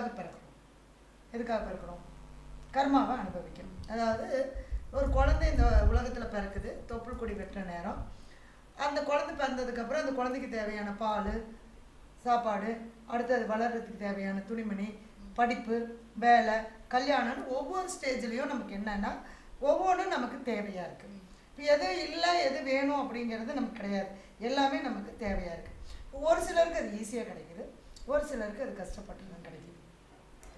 எதுக்காக பிறக்கிறோம்? எதுக்காக பிறக்கிறோம்? கர்மாவை அனுபவிக்கும் அதாவது ஒரு குழந்தை இந்த உலகத்தில் பிறக்குது தொப்புள் கொடி வெட்டுற நேரம். அந்த குழந்தை பிறந்ததுக்கப்புறம் அந்த குழந்தைக்கு தேவையான பால் சாப்பாடு அடுத்து அது வளர்கிறதுக்கு தேவையான துணிமணி படிப்பு வேலை கல்யாணம்னு ஒவ்வொரு ஸ்டேஜ்லேயும் நமக்கு என்னென்னா ஒவ்வொன்றும் நமக்கு தேவையாக இருக்குது இப்போ எது இல்லை எது வேணும் அப்படிங்கிறது நமக்கு கிடையாது. எல்லாமே நமக்கு தேவையாக இருக்குது ஒரு சிலருக்கு அது ஈஸியாக கிடைக்கிது. ஒரு சிலருக்கு அது கஷ்டப்பட்டு தான் கிடைக்கிது.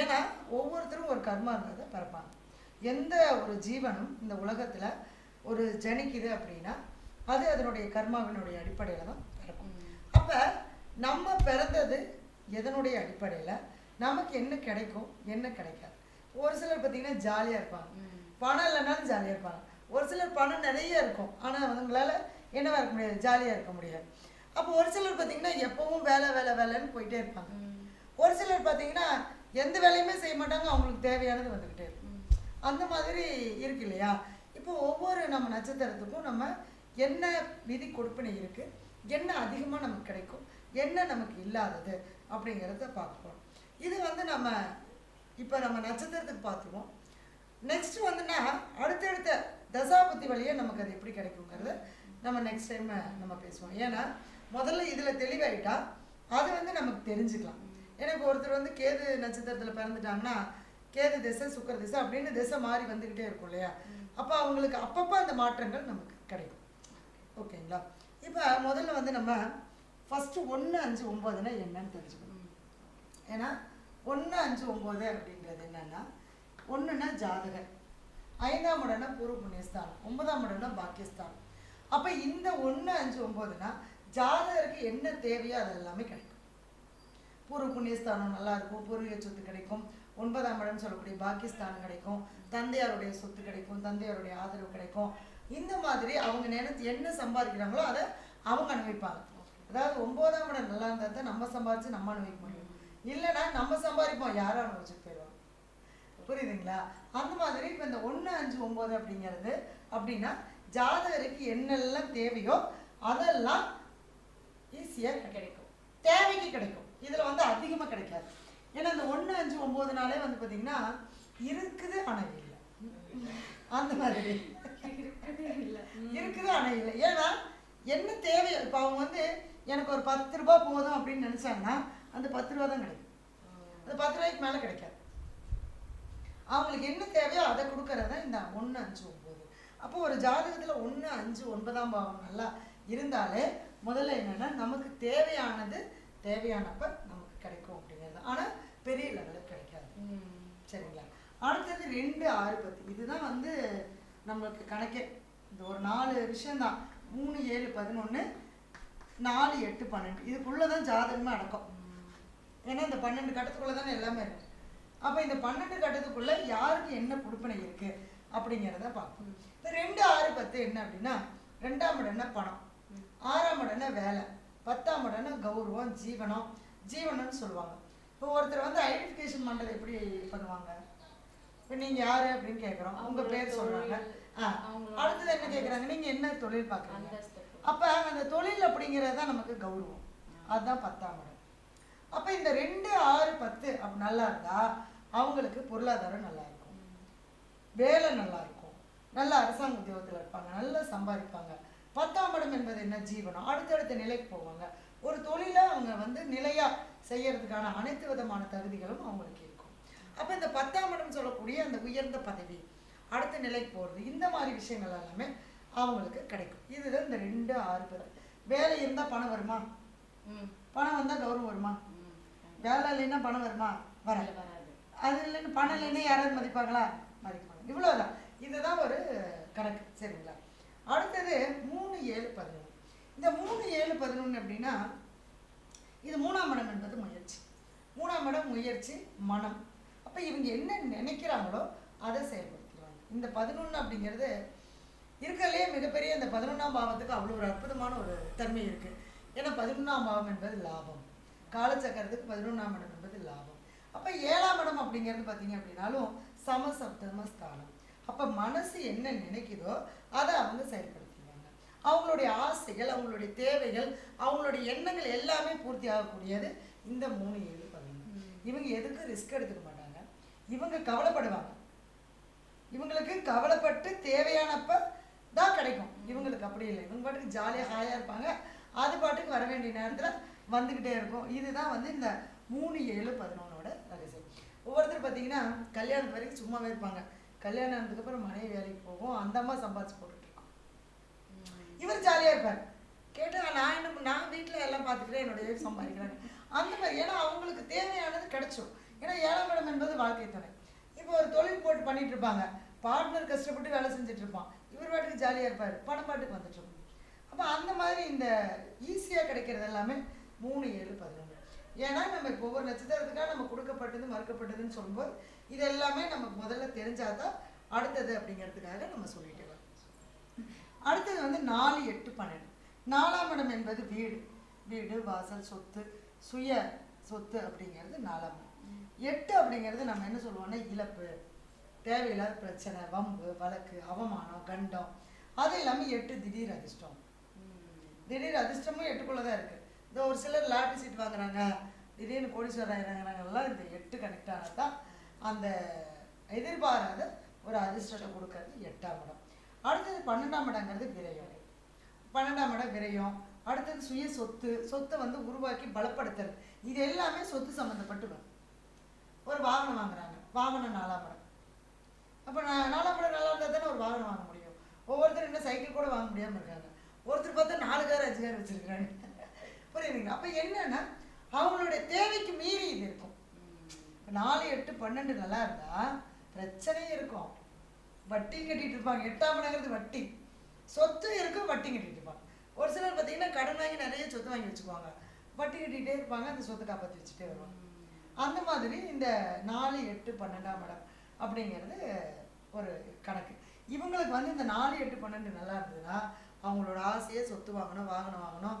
ஏன்னா ஒவ்வொருத்தரும் ஒரு கர்மா இருந்ததை பிறப்பாங்க எந்த ஒரு ஜீவனும் இந்த உலகத்தில் ஒரு ஜனிக்குது அப்படின்னா அது அதனுடைய கர்மாவினுடைய அடிப்படையில் தான் பிறக்கும். அப்போ நம்ம பிறந்தது எதனுடைய அடிப்படையில்? நமக்கு என்ன கிடைக்கும்? என்ன கிடைக்காது? ஒரு சிலர் பார்த்தீங்கன்னா ஜாலியாக இருப்பாங்க. பணம் இல்லைனாலும் ஜாலியாக இருப்பாங்க. ஒரு சிலர் பணம் நிறைய இருக்கும். ஆனால் அவங்களால என்னவா இருக்க முடியாது? ஜாலியாக இருக்க முடியாது. அப்போ ஒரு சிலர் பார்த்தீங்கன்னா எப்பவும் வேலை வேலை வேலைன்னு போயிட்டே இருப்பாங்க. ஒரு சிலர் பார்த்தீங்கன்னா எந்த வேலையுமே செய்ய மாட்டாங்க அவங்களுக்கு தேவையானது வந்துக்கிட்டே இருக்கும் அந்த மாதிரி இருக்கு இல்லையா? இப்போ ஒவ்வொரு நம்ம நட்சத்திரத்துக்கும் நம்ம என்ன விதி கொடுப்பினை இருக்கு என்ன அதிகமாக நமக்கு கிடைக்கும் என்ன நமக்கு இல்லாதது அப்படிங்கிறத பார்ப்போம் இது வந்து நம்ம இப்போ நம்ம நட்சத்திரத்துக்கு பார்த்துருவோம் நெக்ஸ்ட் வந்துன்னா அடுத்தடுத்த தசாபுத்தி வழியே நமக்கு அது எப்படி கிடைக்குங்கிறத நம்ம நெக்ஸ்ட் டைம் நம்ம பேசுவோம். ஏன்னா முதல்ல இதில் தெளிவாயிட்டா அது வந்து நமக்கு தெரிஞ்சுக்கலாம். ஏன்னா இப்போ ஒருத்தர் வந்து கேது நட்சத்திரத்தில் பிறந்துட்டாங்கன்னா கேது திசை சுக்கர திசை அப்படின்னு திசை மாறி வந்துக்கிட்டே இருக்கும் இல்லையா? அப்போ அவங்களுக்கு அப்பப்போ அந்த மாற்றங்கள் நமக்கு கிடைக்கும். ஓகேங்களா? இப்போ முதல்ல வந்து நம்ம ஃபஸ்ட்டு ஒன்று அஞ்சு ஒம்போதுனா என்னன்னு தெரிஞ்சுக்கணும். ஏன்னா ஒன்று அஞ்சு ஒம்பது அப்படின்றது என்னன்னா ஒன்றுனா ஜாதகர். ஐந்தாம் இடம்னா பூர்வ புண்ணியஸ்தானம். ஒன்பதாம் இடம்னா பாக்கியஸ்தானம். அப்போ இந்த ஒன்று அஞ்சு ஒம்போதுனா ஜாதகருக்கு என்ன தேவையோ அது எல்லாமே கிடைக்கும். பூர்வ புண்ணியஸ்தானம் நல்லா இருக்கும் பூர்வீக சொத்து கிடைக்கும். ஒன்பதாம் இடம் சொல்லக்கூடிய பாக்கியஸ்தானம் கிடைக்கும். தந்தையாருடைய சொத்து கிடைக்கும் தந்தையாருடைய ஆதரவு கிடைக்கும். இந்த மாதிரி அவங்க நினைத்து என்ன சம்பாதிக்கிறாங்களோ அதை அவங்க அனுபவிப்பாங்க. அதாவது ஒன்பதாம் இடம் நல்லா இருந்தால் தான் நம்ம சம்பாதிச்சு நம்ம அனுபவிக்க முடியும். இல்லைன்னா நம்ம சம்பாதிப்போம் யாரும் அனுபவிச்சுட்டு போயிடுவாங்க. புரியுதுங்களா? அந்த மாதிரி இப்போ இந்த ஒன்று அஞ்சு ஒம்பது அப்படிங்கிறது அப்படின்னா ஜாதகருக்கு என்னெல்லாம் தேவையோ அதெல்லாம் ஈஸியாக கிடைக்கும். தேவைக்கு கிடைக்கும். இதில் வந்து அதிகமாக கிடைக்காது. ஏன்னா இந்த ஒன்று அஞ்சு ஒம்பது நாளே வந்து பார்த்தீங்கன்னா இருக்குது ஆனால் இல்லை அந்த மாதிரி. இருக்குது ஆனால் இல்லை ஏன்னா என்ன தேவையோ இப்போ அவங்க வந்து எனக்கு ஒரு பத்து ரூபா போதும் அப்படின்னு நினச்சாங்கன்னா அந்த பத்து ரூபா தான் கிடைக்கும். அந்த பத்து ரூபாய்க்கு மேலே கிடைக்காது. அவங்களுக்கு என்ன தேவையோ அதை கொடுக்கறது தான் இந்த ஒன்று அஞ்சு ஒம்பது அப்போ ஒரு ஜாதகத்தில் ஒன்று அஞ்சு ஒன்பதாம் பாவம் நல்லா இருந்தாலே முதல்ல என்னன்னா நமக்கு தேவையானது தேவையானப்ப நமக்கு கிடைக்கும் அப்படிங்கிறது. ஆனால் பெரிய லெவலில் கிடைக்காது. சரிங்களா? அடுத்தது ரெண்டு ஆறு பத்து இதுதான் வந்து நம்மளுக்கு கணக்கே. இந்த ஒரு நாலு விஷயம்தான். மூணு ஏழு பதினொன்று நாலு எட்டு பன்னெண்டு. இதுக்குள்ளே தான் ஜாதகமே அடக்கம். ஏன்னா இந்த பன்னெண்டு கட்டத்துக்குள்ளே தானே எல்லாமே இருக்கு. அப்போ இந்த பன்னெண்டு கட்டத்துக்குள்ளே யாருக்கு என்ன கொடுப்பனை இருக்கு அப்படிங்கிறத பார்ப்போம். இந்த ரெண்டு ஆறு பத்து என்ன அப்படின்னா ரெண்டாம் இடம்னா பணம்? ஆறாம் இடம்னா வேலை? பத்தாம் இடம்னா கௌரவம் ஜீவனம் ஜீவனம்னு சொல்லுவாங்க. இப்போ ஒருத்தர் வந்து ஐடென்டிஃபிகேஷன் பண்ணுறது எப்படி பண்ணுவாங்க? இப்போ நீங்கள் யார் அப்படின்னு கேட்குறோம் உங்கள் பேர் சொல்கிறாங்க ஆ அடுத்தது என்ன கேட்குறாங்க நீங்கள் என்ன தொழில் பார்க்குறீங்க அப்போ அந்த தொழில் அப்படிங்கிறது தான் நமக்கு கௌரவம். அதுதான் பத்தாம் இடம். அப்போ இந்த ரெண்டு ஆறு பத்து அப்படி நல்லா இருந்தா அவங்களுக்கு பொருளாதாரம் நல்லா இருக்கும். வேலை நல்லா இருக்கும். நல்ல அரசாங்க உத்தியோகத்தில் இருப்பாங்க. நல்லா சம்பாதிப்பாங்க. பத்தாம் இடம் என்பது என்ன ஜீவனம்? அடுத்தடுத்த நிலைக்கு போவாங்க. ஒரு தொழிலை அவங்க வந்து நிலையா செய்யறதுக்கான அனைத்து விதமான தகுதிகளும் அவங்களுக்கு இருக்கும். அப்போ இந்த பத்தாம் இடம் சொல்லக்கூடிய அந்த உயர்ந்த பதவி அடுத்த நிலைக்கு போகிறது இந்த மாதிரி விஷயங்கள் எல்லாமே அவங்களுக்கு கிடைக்கும். இதுதான் இந்த ரெண்டு ஆறு பேர். வேலை இருந்தால் பணம் வருமா? பணம் வந்தால் கௌரவம் வருமா? வேலை இல்லைன்னா பணம் வருமா? வராது. அது இல்லைன்னு பணம் இல்லைன்னா யாராவது மதிப்பாங்களா? மதிப்பாங்க இவ்வளோதான் இதுதான் ஒரு கணக்கு சரிங்களா? அடுத்தது மூணு ஏழு பதினொன்று இந்த மூணு ஏழு பதினொன்று அப்படின்னா இது மூணாம் இடம் என்பது முயற்சி. மூணாம் இடம் முயற்சி மனம். அப்போ இவங்க என்ன நினைக்கிறாங்களோ அதை செயல்படுத்துவாங்க இந்த பதினொன்று அப்படிங்கிறது இருக்கிறதுலே மிகப்பெரிய இந்த பதினொன்றாம் பாவத்துக்கு அவ்வளோ ஒரு அற்புதமான ஒரு தன்மை இருக்குது ஏன்னா பதினொன்றாம் பாவம் என்பது லாபம். காலச்சக்கரத்துக்கு பதினொன்றாம் இடம் என்பது லாபம். அப்போ ஏழாம் இடம் அப்படிங்கிறது பார்த்தீங்க அப்படின்னாலும் சமசப்தம ஸ்தானம் அப்போ மனசு என்ன நினைக்குதோ அதை அவங்க செயல்படுத்திடுவாங்க அவங்களுடைய ஆசைகள் அவங்களுடைய தேவைகள் அவங்களுடைய எண்ணங்கள் எல்லாமே பூர்த்தி ஆகக்கூடியது இந்த மூணு ஏழு பதினொன்று இவங்க எதுக்கும் ரிஸ்க் எடுத்துக்க மாட்டாங்க? இவங்க கவலைப்படுவாங்க. இவங்களுக்கு கவலைப்பட்டு தேவையானப்ப தான் கிடைக்கும். இவங்களுக்கு அப்படி இல்லை. இவங்க பாட்டுக்கு ஜாலியாக ஹாயாக இருப்பாங்க. அது பாட்டுக்கு வர வேண்டிய நேரத்தில் வந்துக்கிட்டே இருக்கும். இதுதான் வந்து இந்த மூணு ஏழு பதினொன்னோட ரகசியம். ஒவ்வொருத்தர் பார்த்தீங்கன்னா கல்யாணத்து வரைக்கும் சும்மாவே இருப்பாங்க. கல்யாணம் ஆனதுக்கப்புறம் மனைவி வேலைக்கு போகும் அந்த அம்மா சம்பாதிச்சு போட்டுட்டு இவர் ஜாலியாக இருப்பார். கேட்டால் நான் என்ன நான் வீட்டில் எல்லாம் பார்த்துக்கிறேன் என்னுடைய wife சம்பாதிக்கிறாங்க. அந்த மாதிரி ஏன்னா அவங்களுக்கு தேவையானது கிடைச்சும் ஏன்னா ஏழாம் இடம் என்பது வாழ்க்கை துணை. இப்போ ஒரு தொழில் போட்டு பண்ணிட்டு இருப்பாங்க. பார்ட்னர் கஷ்டப்பட்டு வேலை செஞ்சுட்டு இருப்பான். இவர் பாட்டுக்கு ஜாலியாக இருப்பார். பணம் பாட்டுக்கு வந்துட்டு அப்போ அந்த மாதிரி இந்த ஈஸியாக கிடைக்கிறது எல்லாமே மூணு ஏழு பதினொன்று. ஏன்னா நம்ம இப்போ ஒவ்வொரு நட்சத்திரத்துக்காக நம்ம கொடுக்கப்பட்டது மறுக்கப்பட்டதுன்னு சொல்லும்போது இது எல்லாமே நமக்கு முதல்ல தெரிஞ்சாதான் அடுத்தது அப்படிங்கிறதுக்காக நம்ம சொல்லிட்டு வரோம். அடுத்தது வந்து நாலு எட்டு பன்னெண்டு. நாலாம் இடம் என்பது வீடு. வீடு வாசல் சொத்து சுய சொத்து அப்படிங்கிறது நாலாம் இடம். எட்டு அப்படிங்கிறது நம்ம என்ன சொல்லுவோம்னா இழப்பு தேவையில்லாத பிரச்சனை வம்பு வழக்கு அவமானம் கண்டம். அது இல்லாமல் எட்டு திடீர் அதிர்ஷ்டம். திடீர் அதிர்ஷ்டமும் எட்டுக்குள்ளே தான் இருக்குது இந்த ஒரு சிலர் லாட்டரி சீட் வாங்குறாங்க. திடீர்னு கோடீஸ்வரர் ஆகிறாங்கிறாங்கலாம் இந்த எட்டு கனெக்ட் ஆனால் தான். அந்த எதிர்பாராத ஒரு அதிர்ஷ்டத்தை கொடுக்கறது எட்டாம் இடம். அடுத்தது பன்னெண்டாம் இடங்கிறது விரயம் பன்னெண்டாம் இடம் விரயம். அடுத்தது சுய சொத்து. சொத்தை வந்து உருவாக்கி பலப்படுத்துறது. இது எல்லாமே சொத்து சம்மந்தப்பட்டு வரும். ஒரு வாகனம் வாங்குறாங்க. வாகனம் நாலாம் இடம். அப்போ நான் நாலாம் இடம் நல்லா இருந்தால் தானே ஒரு வாகனம் வாங்க முடியும். ஒவ்வொருத்தரும் என்ன சைக்கிள் கூட வாங்க முடியாமல் இருக்காங்க. ஒருத்தர் பார்த்தா நாலு கார் அஞ்சு கார் வச்சுருக்காங்க புரியுதுங்களா? அப்போ என்னன்னா அவங்களுடைய தேவைக்கு மீறி இது இருக்கும். நாலு எட்டு பன்னெண்டு நல்லா இருந்தால் பிரச்சனையும் இருக்கும். வட்டி கட்டிட்டு இருப்பாங்க. எட்டாம் இடங்கிறது வட்டி. சொத்து இருக்கும் வட்டி கட்டிட்டு இருப்பாங்க. ஒரு சிலர் பார்த்தீங்கன்னா கடன் வாங்கி நிறைய சொத்து வாங்கி வச்சுக்குவாங்க. வட்டி கட்டிகிட்டே இருப்பாங்க அந்த சொத்தை காப்பாற்றி வச்சுட்டே வருவாங்க. அந்த மாதிரி இந்த நாலு எட்டு பன்னெண்டாம் இடம் அப்படிங்கிறது ஒரு கணக்கு. இவங்களுக்கு வந்து இந்த நாலு எட்டு பன்னெண்டு நல்லா இருந்ததுன்னா அவங்களோட ஆசையை சொத்து வாங்கணும் வாகனம் வாங்கணும்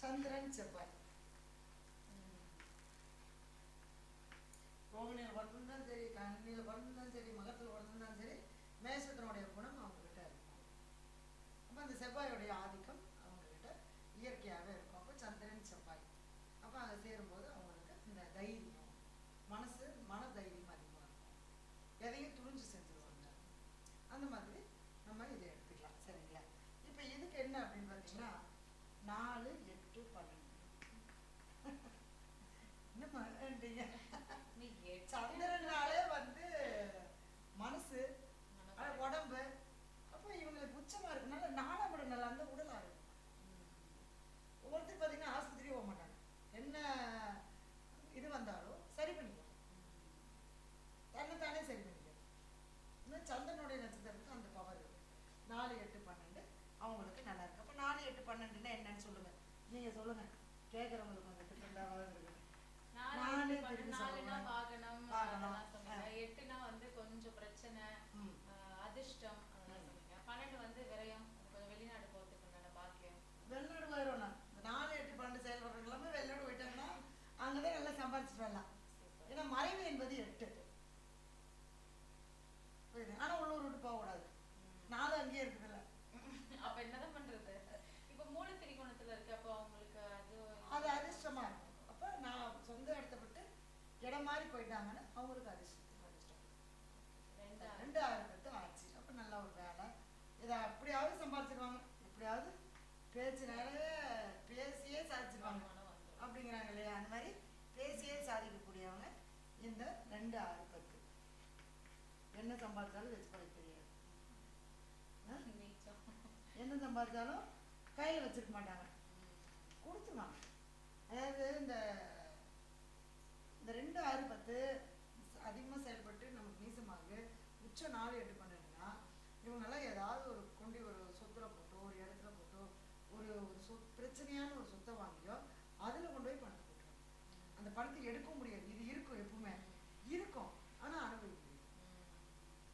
சந்திரன் செவ்வாய். ரோகிணியில் பிறந்திருந்தாலும் சரி கண்ணியில் பிறந்திருந்தாலும் சரி மகத்தில் பிறந்திருந்தாலும் சரி மேஷத்தினுடைய குணம் அவங்க கிட்ட இருக்கும். அப்போ அந்த செவ்வாயோடைய ஆதிக்கம் அவங்க கிட்ட இயற்கையாகவே இருக்கும். அப்போ சந்திரன் செவ்வாய். அப்போ அதை சேரும்போது அவங்களுக்கு இந்த தைரியம் மனசு மன தைரியம் அதிகமாக இருக்கும். எதையும் துணிஞ்சு செஞ்சுருவாங்க. அந்த மாதிரி நம்ம இதை எடுத்துக்கலாம் சரிங்களா இப்போ இதுக்கு என்ன அப்படின்னு பார்த்தீங்கன்னா நாலு எட்டு பன்னெண்டு என்ன பண்ணுறீங்க நீ எட்டு சந்திரனாலே வந்து மனசு மனசு. அது உடம்பு அப்போ இவங்களுக்கு உச்சமா இருக்கனால நாலாம் இடம் நல்லா இருந்தால் உடல் ஆரோக்கியம் ஒவ்வொருத்தர் பார்த்தீங்கன்னா ஆஸ்பத்திரி போக மாட்டாங்க. என்ன இது வந்தாலும் சரி பண்ணிக்குவோம் தன்னை தானே சரி பண்ணிக்குவோம் இன்னும் சந்திரனுடைய நட்சத்திரத்துக்கு அந்த பவர் இருக்கு. நாலு எட்டு பன்னெண்டு அவங்களுக்கு நல்லா இருக்கு. அப்போ நாலு எட்டு பன்னெண்டுன்னா என்னன்னு சொல்லுங்க. நீங்க சொல்லுங்க. கேட்குறவங்களுக்கு இருக்கு. நாலு நாலுனா சொல்லுவேன். வாகனம். எட்டுனா வந்து கொஞ்சம் பிரச்சனை. அதிர்ஷ்டம் அதெல்லாம் சொன்னீங்க பன்னெண்டு வந்து விரயம் அது கொஞ்சம் வெளிநாடு போறதுக்கு உண்டான பாக்கியம் வெளிநாடு போயிடுவோம் இந்த நாலு எட்டு பன்னெண்டு செயல்படுறவங்க எல்லாமே வெளிநாடு போயிட்டாங்கன்னா அங்கே தான் வரலாம் ஏன்னா மறைவு என்பது எட்டு. ஆனால் உள்ளூர் விட்டு போகக்கூடாது. நாலு அங்கேயே இருக்குதுல்ல. அப்ப என்னதான் பண்றது? இப்ப மூல திரிகோணத்துல இருக்கு அப்போ அவங்களுக்கு அது அது அதிர்ஷ்டமா இருக்கும். அப்போ நான் சொந்த இடத்த விட்டு இடம் மாறி போயிட்டாங்கன்னா அவங்களுக்கு அதிர்ஷ்டம். அதிர்ஷ்டம் ரெண்டா ஆயிரத்து ஆச்சு. அப்போ நல்ல ஒரு வேலை. இதை அப்படியாவது சம்பாதிச்சிருவாங்க. எப்படியாவது பேச்சுனாலே பேசியே சாதிச்சிருவாங்க. அப்படிங்கிறாங்க இல்லையா? அந்த மாதிரி பேசியே இந்த ரெண்டு ஆறு பத்து. என்ன சம்பாதிச்சாலும் வச்சு பழைய தெரியாது என்ன சம்பாதிச்சாலும் கையில் வச்சிருக்க மாட்டாங்க. கொடுத்துருவாங்க. அதாவது இந்த இந்த ரெண்டு ஆறு பத்து அதிகமாக செயல்பட்டு நமக்கு மீசமாக உச்ச நாலு எட்டு பண்ணுதுன்னா இவங்கெல்லாம் ஏதாவது ஒரு கொண்டு ஒரு சொத்துல போட்டோ ஒரு இடத்துல போட்டோ ஒரு ஒரு சொ பிரச்சனையான ஒரு சொத்தை வாங்கியோ அதில் கொண்டு போய் பணத்தை போட்டுருவாங்க. அந்த பணத்தை எடுக்க முடியாது இது இருக்கும் எப்பவுமே இருக்கும் ஆனால் அனுபவிக்க முடியாது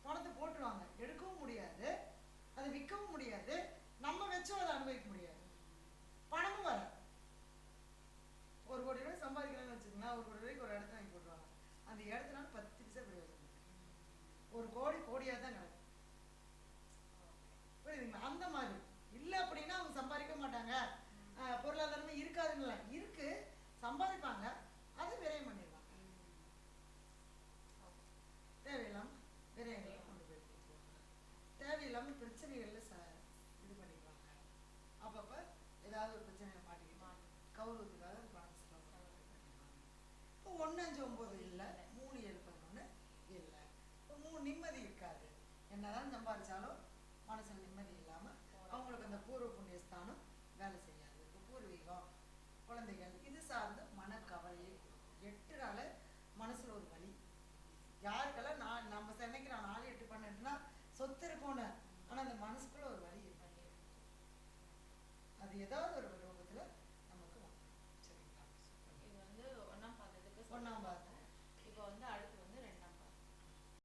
பணத்தை போட்டுருவாங்க எடுக்கவும் முடியாது அதை விற்கவும் முடியாது நம்ம வச்சும் அதை அனுபவிக்க முடியாது பணமும் வராது ஒரு கோடி ரூபாய் சம்பாதிக்கிறேன்னு வச்சுக்கோங்களேன் ஒரு கோடி ரூபாய்க்கு ஒரு இடத்த வாங்கி போட்டுருவாங்க அந்த இடத்துனால பத்து பைசா பிரயோஜனம் இல்லை. ஒரு கோடி கோடியாக தான் கிடக்கும் புரியுதுங்களா? அந்த மாதிரி. இல்லை அப்படின்னா அவங்க சம்பாதிக்க மாட்டாங்க. பொருளாதாரமே இருக்காதுங்களா? இருக்கு. சம்பாதிப்பாங்க. அதை விரயம் பண்ணிடுவாங்க தேவையில்லாம விரயங்களை கொண்டு போய் கொடுத்துருவாங்க தேவையில்லாம பிரச்சனைகள்ல ச இது பண்ணிக்குவாங்க. அப்பப்ப ஏதாவது ஒரு பிரச்சனையில மாட்டிக்கிட்டு கௌரவத்துக்காக பணம் செலவு இப்போ ஒன்று அஞ்சு ஒம்பது இல்லை மூணு ஏழு பதினொன்று இல்லை இப்போ மூணு நிம்மதி இருக்காது என்னதான் சம்பாதிச்சாலும் மனசில் நிம்மதி இல்லாமல் அவங்களுக்கு அந்த பூர்வ புண்ணிய ஸ்தானம் வேலை செய்யாது. இப்போ பூர்வீகம் குழந்தைகள் இது சார்ந்த மனக்கவலையை எட்டு நாள் மனசுல ஒரு வலி. யாருக்கெல்லாம் நான் நம்ம நினைக்கிறோம் நாலு எட்டு பன்னெண்டுனா சொத்து இருக்கும்னு. ஆனால் அந்த மனசுக்குள்ள ஒரு வலி இருக்கு அது ஏதாவது ஒரு